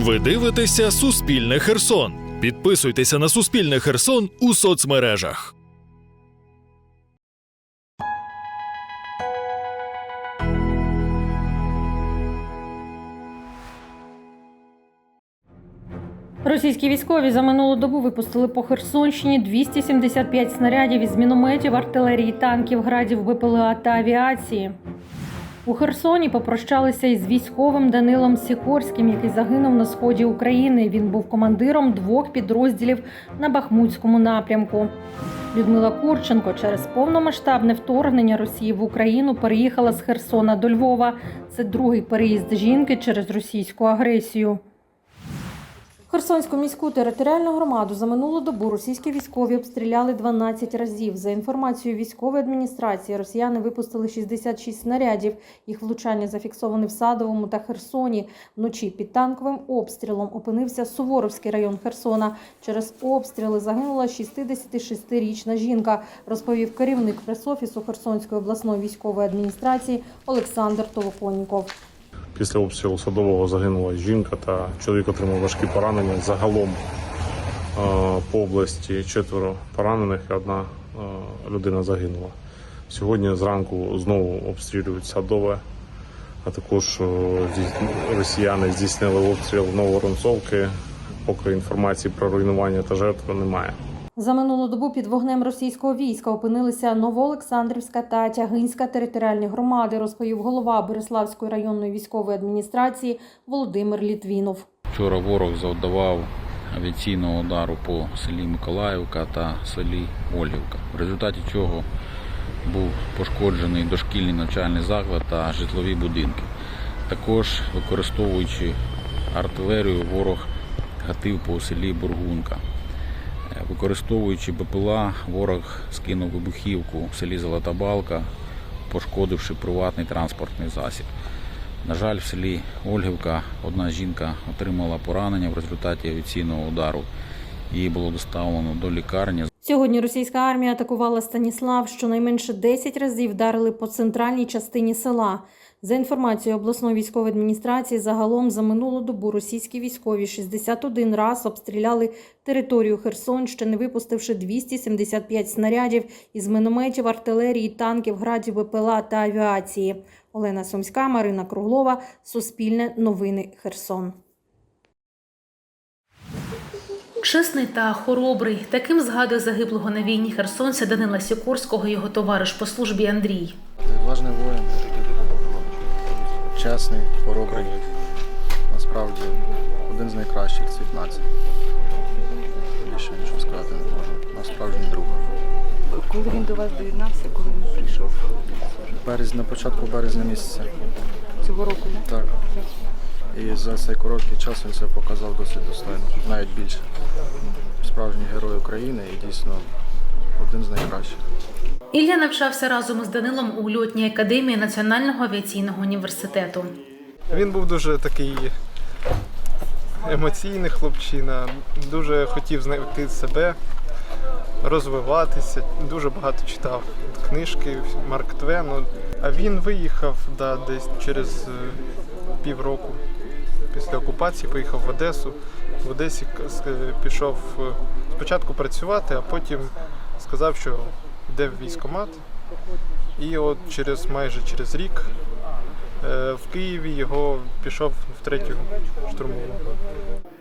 Ви дивитеся Суспільне Херсон. Підписуйтеся на Суспільне Херсон у соцмережах. Російські військові за минулу добу випустили по Херсонщині 275 снарядів із мінометів, артилерії, танків, градів, БПЛА та авіації. У Херсоні попрощалися із військовим Данилом Сікорським, який загинув на сході України. Він був командиром двох підрозділів на Бахмутському напрямку. Людмила Курченко через повномасштабне вторгнення Росії в Україну переїхала з Херсона до Львова. Це другий переїзд жінки через російську агресію. Херсонську міську територіальну громаду за минулу добу російські військові обстріляли 12 разів. За інформацією військової адміністрації, росіяни випустили 66 снарядів. Їх влучання зафіксовані в Садовому та Херсоні. Вночі під танковим обстрілом опинився Суворовський район Херсона. Через обстріли загинула 66-річна жінка, розповів керівник пресофісу Херсонської обласної військової адміністрації Олександр Толоконніков. Після обстрілу садового загинула жінка та чоловік отримав важкі поранення. Загалом е, по області четверо поранених і одна е, людина загинула. Сьогодні зранку знову обстрілюють садове, а також е, росіяни здійснили обстріл Новоронцовки. Поки інформації про руйнування та жертви немає. За минулу добу під вогнем російського війська опинилися Новоолександрівська та Тягинська територіальні громади, розповів голова Береславської районної військової адміністрації Володимир Літвінов. Вчора ворог завдавав авіаційного удару по селі Миколаївка та селі Ольгівка, в результаті чого був пошкоджений дошкільний навчальний заклад та житлові будинки. Також використовуючи артилерію, ворог гатив по селі Бургунка. Використовуючи БПЛА, ворог скинув вибухівку в селі Золота Балка, пошкодивши приватний транспортний засіб. На жаль, в селі Ольгівка одна жінка отримала поранення в результаті авіаційного удару. Її було доставлено до лікарні. Сьогодні російська армія атакувала Станіслав. Щонайменше 10 разів вдарили по центральній частині села. За інформацією обласної військової адміністрації, загалом за минулу добу російські військові 61 раз обстріляли територію Херсонщини, випустивши 275 снарядів із мінометів, артилерії, танків, градів, БПЛА та авіації. Олена Сумська, Марина Круглова, Суспільне новини Херсон. Чесний та хоробрий. Таким згадує загиблого на війні херсонця Данила Сікорського його товариш по службі Андрій. Чесний, хоробрий. Насправді один з найкращих в цій нації. Більше нічого сказати не можу. Насправжній друг. Коли він до вас доєднався, коли він прийшов Березня, на початку березня місяця. цього року, да? Так. І за цей короткий час він це показав досить достойно, навіть більше. Справжній герой України і дійсно один з найкращих. Ілля навчався разом із Данилом у льотній академії Національного авіаційного університету. Він був дуже такий емоційний хлопчина, дуже хотів знайти себе, розвиватися, дуже багато читав книжки Марк Твену. А він виїхав да, десь через е, півроку після окупації, поїхав в Одесу. В Одесі е, пішов е, спочатку працювати, а потім сказав, що йде в військкомат. І от через майже через рік Е, В Києві його пішов в третю штурмову.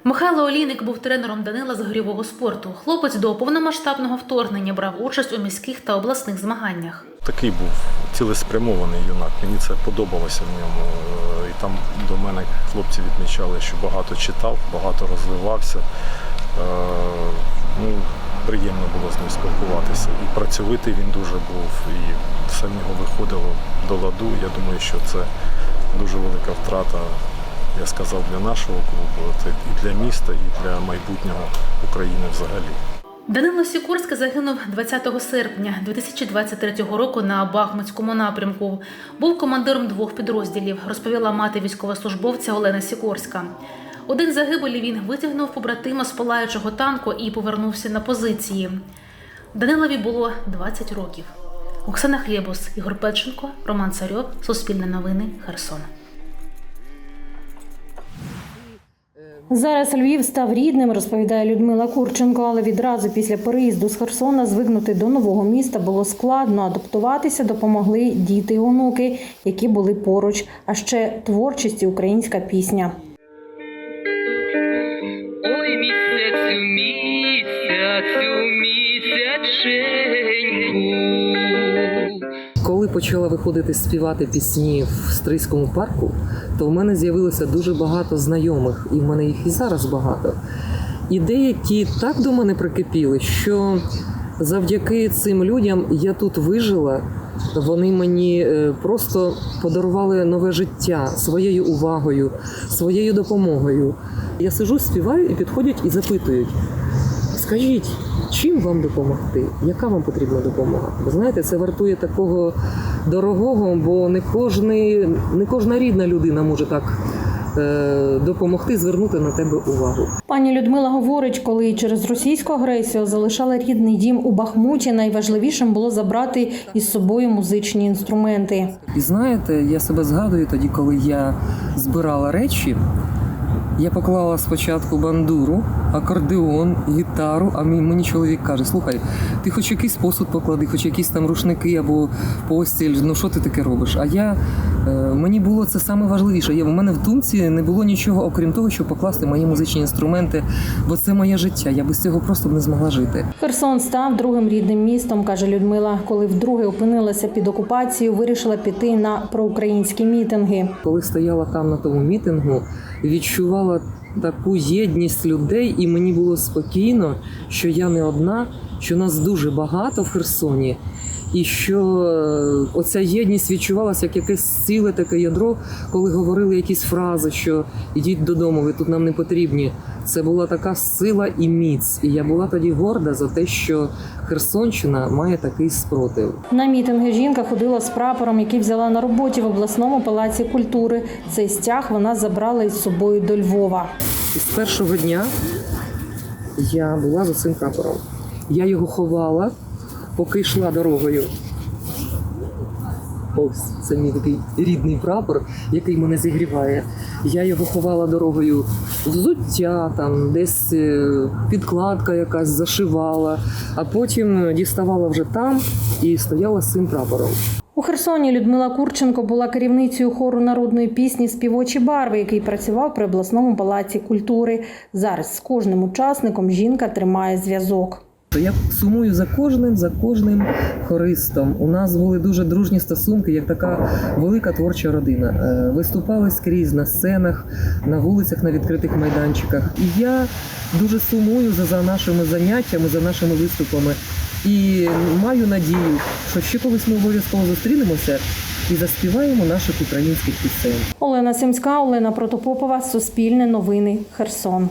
Михайло Олійник був тренером Данила з горівого спорту. Хлопець до повномасштабного вторгнення брав участь у міських та обласних змаганнях. Такий був цілеспрямований юнак. Мені це подобалося в ньому. Е, І там до мене хлопці відмічали, що багато читав, багато розвивався. Е, Ну, приємно було з ним спілкуватися. І працьовитий він дуже був, і все в нього виходило до ладу. Я думаю, що це дуже велика втрата, я сказав, для нашого клубу, це і для міста, і для майбутнього України взагалі. Данило Сікорський загинув 20 серпня 2023 року на Бахмутському напрямку. Був командиром двох підрозділів, розповіла мати військовослужбовця Олена Сікорська. Один загибелі він витягнув побратима з палаючого танку і повернувся на позиції. Данилові було 20 років. Оксана Хлєбус, Ігор Печенко, Роман Царьов, Суспільне новини, Херсон. Зараз Львів став рідним, розповідає Людмила Курченко, але відразу після переїзду з Херсона звикнути до нового міста було складно. Адаптуватися допомогли діти й онуки, які були поруч. А ще творчість українська пісня. Місяцю, місяченьку. Коли почала виходити співати пісні в Стрийському парку, то в мене з'явилося дуже багато знайомих, і в мене їх і зараз багато. І деякі так до мене прикипіли, що завдяки цим людям я тут вижила. Вони мені е, просто подарували нове життя своєю увагою, своєю допомогою. Я сижу, співаю і підходять і запитують: Скажіть, чим вам допомогти? Яка вам потрібна допомога? Ви знаєте, це вартує такого дорогого, бо не кожний, не кожна рідна людина може так е, допомогти, звернути на тебе увагу. Пані Людмила говорить, коли через російську агресію залишала рідний дім у Бахмуті, найважливішим було забрати із собою музичні інструменти. І знаєте, я себе згадую тоді, коли я збирала речі. Я поклала спочатку бандуру, акордеон, гітару, а мій- мені чоловік каже: слухай, ти хоч якийсь посуд поклади, хоч якісь там рушники або постіль, ну що ти таке робиш? А я е, мені було це саме важливіше. Я, у мене в думці не було нічого, окрім того, щоб покласти мої музичні інструменти, бо це моє життя. Я без цього просто б не змогла жити. Херсон став другим рідним містом, каже Людмила. Коли вдруге опинилася під окупацією, вирішила піти на проукраїнські мітинги. Коли стояла там на тому мітингу, відчувала таку єдність людей, і мені було спокійно, що я не одна, що нас дуже багато в Херсоні, і що е, оця єдність відчувалася як якесь ціле таке ядро, коли говорили якісь фрази, що ідіть додому, ви тут нам не потрібні. Це була така сила і міць. І я була тоді горда за те, що Херсонщина має такий спротив. На мітинги жінка ходила з прапором, який взяла на роботі в обласному палаці культури. Цей стяг вона забрала із собою до Львова. І з першого дня я була за цим прапором. Я його ховала, поки йшла дорогою. Ось це мій такий рідний прапор, який мене зігріває. Я його ховала дорогою взуття, там десь е, підкладка якась зашивала, а потім діставала вже там і стояла з цим прапором. У Херсоні Людмила Курченко була керівницею хору народної пісні Співочі барви, який працював при обласному палаці культури. Зараз з кожним учасником жінка тримає зв'язок. То я сумую за кожним, за кожним хористом. У нас були дуже дружні стосунки, як така велика творча родина. Е, Виступали скрізь на сценах, на вулицях, на відкритих майданчиках. І я дуже сумую за, за нашими заняттями, за нашими виступами. І маю надію, що ще колись ми обов'язково зустрінемося і заспіваємо наших українських пісень. Олена Сімська, Олена Протопопова, Суспільне новини, Херсон.